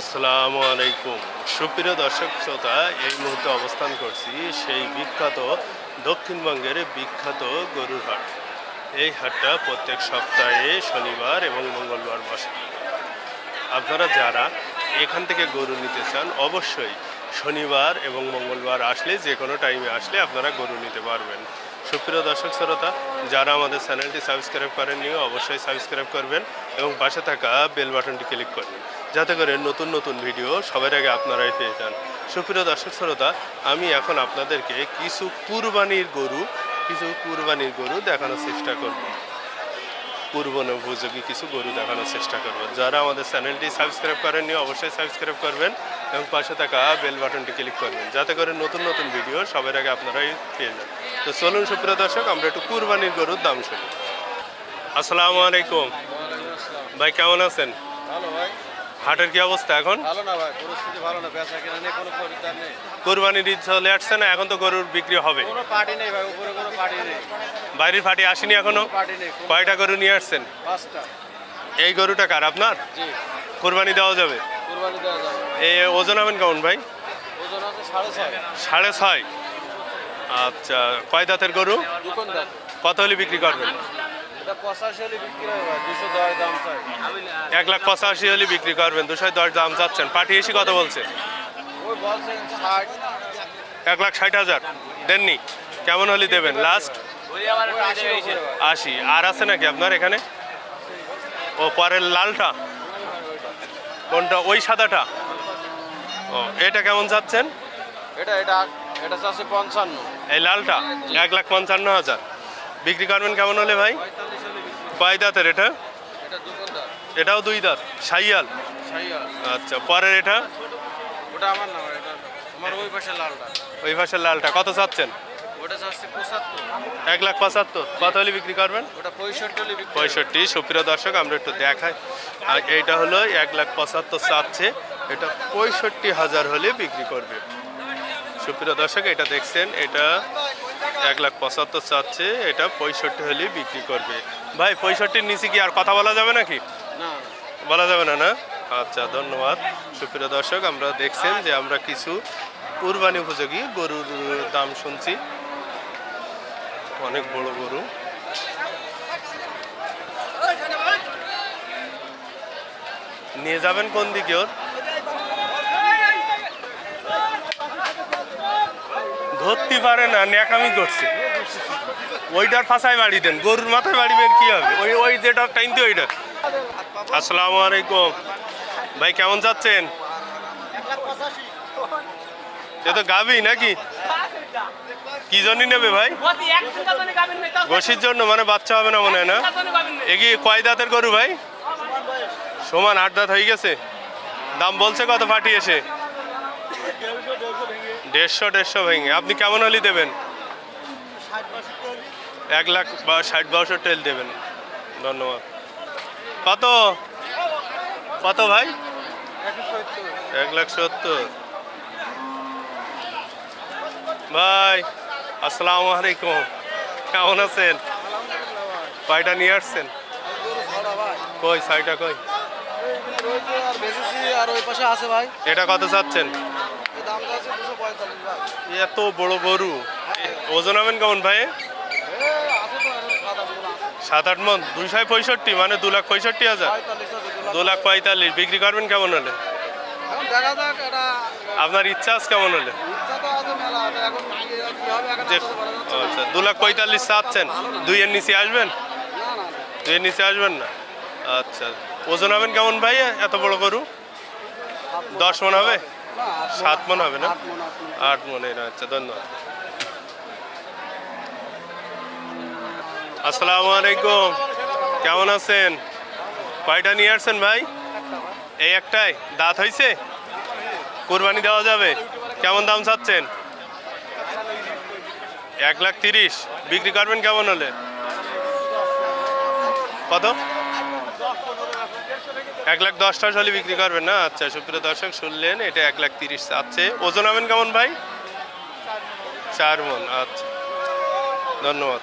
আসসালামু আলাইকুম। সুপ্রিয় দর্শক শ্রোতা, এই মুহূর্তে অবস্থান করছি সেই বিখ্যাত দক্ষিণবঙ্গের বিখ্যাত গরুর হাট। এই হাটটা প্রত্যেক সপ্তাহে শনিবার এবং মঙ্গলবার বসে। আপনারা যারা এখান থেকে গরু নিতে চান, অবশ্যই শনিবার এবং মঙ্গলবার আসলে, যে কোনো টাইমে আসলে আপনারা গরু নিতে পারবেন। সুপ্রিয় দর্শক শ্রোতা, যারা আমাদের চ্যানেলটি সাবস্ক্রাইব করেননি, অবশ্যই সাবস্ক্রাইব করবেন এবং পাশে থাকা বেল বাটনটি ক্লিক করবেন। যাতে করে নতুন নতুন ভিডিও সবার আগে আপনারাই পেয়ে যান। সুপ্রিয় দর্শক শ্রোতা আমি এখন আপনাদেরকে কিছু কুরবানির গরু কিছু কুরবানির গরু দেখানোর চেষ্টা করব। পূর্বন উপযোগী কিছু গরু দেখানোর চেষ্টা করব। যারা আমাদের চ্যানেলটি সাবস্ক্রাইব করেননি অবশ্যই সাবস্ক্রাইব করবেন এবং পাশে থাকা বেল বাটনটি ক্লিক করবেন। যাতে করে নতুন নতুন ভিডিও সবার আগে আপনারাই পেয়ে যান। তো চলুন সুপ্রিয় দর্শক আমরা একটু কুরবানির গরুর দাম শুনি। আসসালামু আলাইকুম। ভাই কেমন আছেন? ভালো ভাই। হাটের কি অবস্থা এখন? ভালো না ভাই পরিস্থিতি ভালো না বেচা কিনা নেই কোনো খরিদ্দার নেই। কোরবানির ঈদ চলে আসছে না এখন তো গরুর বিক্রি হবে। কোনো পার্টি নেই ভাই উপরে কোনো পার্টি নেই। বাইরের ফাটি আসেনি এখনও? পার্টি নেই কয়টা গরু নিয়ে আসছেন? পাঁচটা। এই গরুটা কার আপনার? জি। কোরবানি দেওয়া যাবে? কুরবানি দেওয়া যাবে। এই ওজন হবেন কেমন ভাই? ওজন আছে সাড়ে ছয়। সাড়ে ছয়। আচ্ছা কয় দাঁতের গরু? কত হলে বিক্রি করবেন? এক লাখ পঁচাশি হলে বিক্রি করবেন দুশো দশ দাম চাচ্ছেন। পাঠিয়ে এসে কত বলছে। এক লাখ ষাট হাজার। দেননি? কেমন হলে দেবেন? লাস্ট। আশি। আর আছে নাকি আপনার এখানে? ও পরের লালটা? কোনটা? ওই সাদাটা? ও এটা কেমন চাচ্ছেন? এটা এটা এটা চাচ্ছে পঞ্চান্ন। এই লালটা? এক লাখ পঞ্চান্ন হাজার। বিক্রি করবেন কেমন হলে ভাই? কয় দাঁতের এটা? এটা এটাও দুই দাঁত। সাইয়াল? সাইয়া আচ্ছা পরের এটা? ওটা আমার না আমার ওই পাশে লালটা। ওই পাশের লালটা। কত চাচ্ছেন? এক লাখ পঁচাত্তর। কত হলে বিক্রি করবেন। পঁয়ষট্টি। সুপ্রিয় দর্শক আমরা একটু দেখাই। আর এইটা হলো এক লাখ পঁচাত্তর চাচ্ছে। এটা পঁয়ষট্টি হাজার হলে বিক্রি করবে। সুপ্রিয় দর্শক এটা দেখছেন এটা এক লাখ পঁচাত্তর চাচ্ছে এটা পঁয়ষট্টি হলে বিক্রি করবে। ভাই পঁয়ষট্টির নিচে কি আর কথা বলা যাবে নাকি? না। বলা যাবে না না? আচ্ছা ধন্যবাদ। সুপ্রিয় দর্শক আমরা দেখছেন যে আমরা কিছু কুরবানি উপযোগী গরুর দাম শুনছি। অনেক বড় গরু। নিয়ে যাবেন কোন দিকে ওর? ধরতে পারে না, ন্যাকামি করছে। ওইটার ফাঁসায় বাড়ি দেন, গরুর মাথায় বাড়ি বের কি হবে? ওই ওই যেটা টাইনতে ওইটা। আসসালামু আলাইকুম। ভাই, কেমন যাচ্ছেন? এ তো গাবি নাকি? কি জন্যই নেবে ভাই? গোসির জন্য মানে বাচ্চা হবে না মনে হয় না? এগি কয় দাঁতের গরু ভাই? সমান আট দাঁত হয়ে গেছে। দাম বলছে কত ফাটি এসে দেড়শো দেড়শো ভেঙে। আপনি কেমন হলি দেবেন? এক লাখ বা ষাট বাষট্টি হলে দেবেন। ধন্যবাদ। কত? কত ভাই? এক লাখ সত্তর। ভাই আসসালামু আলাইকুম। কেমন আছেন? কয়টা নিয়ে আসছেন? কই ছয়টা কই? আর ওই পাশে আছে ভাই। এটা কত চাচ্ছেন? এত বড় গরু? ওজন হবেন কেমন ভাই? সাত আট মন। দুইশো পঁয়ষট্টি মানে দু লাখ পঁয়ষট্টি হাজার। দু লাখ পঁয়তাল্লিশ। বিক্রি করবেন কেমন হলে? আপনার ইচ্ছা আছে কেমন হলে। আচ্ছা। দু লাখ পঁয়তাল্লিশ চাচ্ছেন। দুইয়ের নিচে আসবেন? না দুইয়ের নিচে আসবেন না? আচ্ছা। ওজন হবেন কেমন ভাই? এত বড় গরু? দশ মন হবে? সাত মন হবে না? আট মনে আচ্ছা ধন্যবাদ। আসসালামু আলাইকুম। কেমন আছেন? কয়টা নিয়ে আসছেন ভাই? এই একটাই? দাঁত হয়েছে কোরবানি দেওয়া যাবে? কেমন দাম চাচ্ছেন? এক লাখ তিরিশ। বিক্রি করবেন কেমন হলে? কত? এক লাখ দশটা হলে বিক্রি করবেন না? আচ্ছা সুপ্রিয় দর্শক, শুনলেন, এটা এক লাখ তিরিশ আছে। ওজন হবেন কেমন ভাই? চার মন। আচ্ছা ধন্যবাদ।